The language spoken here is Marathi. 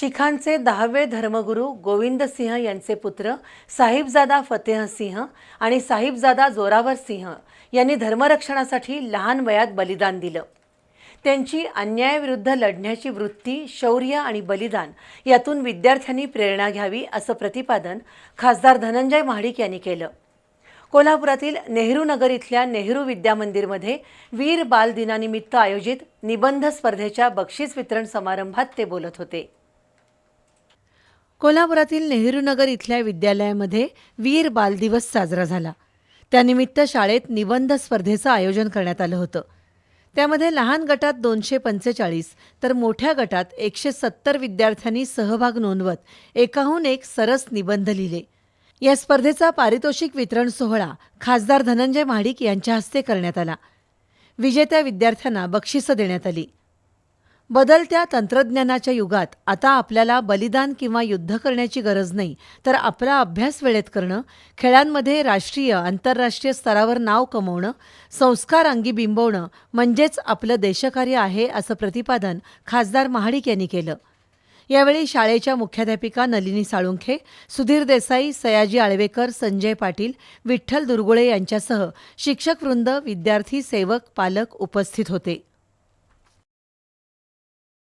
शिखांचे दहावे धर्मगुरू गोविंद सिंह यांचे पुत्र साहिबजादा फतेह सिंह आणि साहिबजादा जोरावर सिंह यांनी धर्मरक्षणासाठी लहान वयात बलिदान दिलं. त्यांची अन्यायाविरुद्ध लढण्याची वृत्ती शौर्य आणि बलिदान यातून विद्यार्थ्यांनी प्रेरणा घ्यावी असं प्रतिपादन खासदार धनंजय महाडिक यांनी केलं. कोल्हापुरातील नेहरू नगर इथल्या नेहरू विद्यामंदिरमध्ये वीर बाल दिनानिमित्त आयोजित निबंध स्पर्धेच्या बक्षीस वितरण समारंभात ते बोलत होते. कोल्हापुरातील नेहरू नगर इथल्या विद्यालयामध्ये वीर बाल दिवस साजरा झाला. त्यानिमित्त शाळेत निबंध स्पर्धेचं आयोजन करण्यात आलं होतं. त्यामध्ये लहान गटात दोनशे पंचेचाळीस तर मोठ्या गटात एकशे सत्तर विद्यार्थ्यांनी सहभाग नोंदवत एकाहून एक सरस निबंध लिहिले. या स्पर्धेचा पारितोषिक वितरण सोहळा खासदार धनंजय महाडिक यांच्या हस्ते करण्यात आला. विजेत्या विद्यार्थ्यांना बक्षिसं देण्यात आली. बदलत्या तंत्रज्ञानाच्या युगात आता आपल्याला बलिदान किंवा युद्ध करण्याची गरज नाही तर आपला अभ्यास वेळेत करणं खेळांमध्ये राष्ट्रीय आंतरराष्ट्रीय स्तरावर नाव कमवणं संस्कार अंगी बिंबवणं म्हणजेच आपलं देशकार्य आहे असं प्रतिपादन खासदार महाडिक यांनी केलं. यावेळी शाळेच्या मुख्याध्यापिका नलिनी साळुंखे सुधीर देसाई सयाजी आळवेकर संजय पाटील विठ्ठल दुर्गुळे यांच्यासह शिक्षकवृंद विद्यार्थी सेवक पालक उपस्थित होते.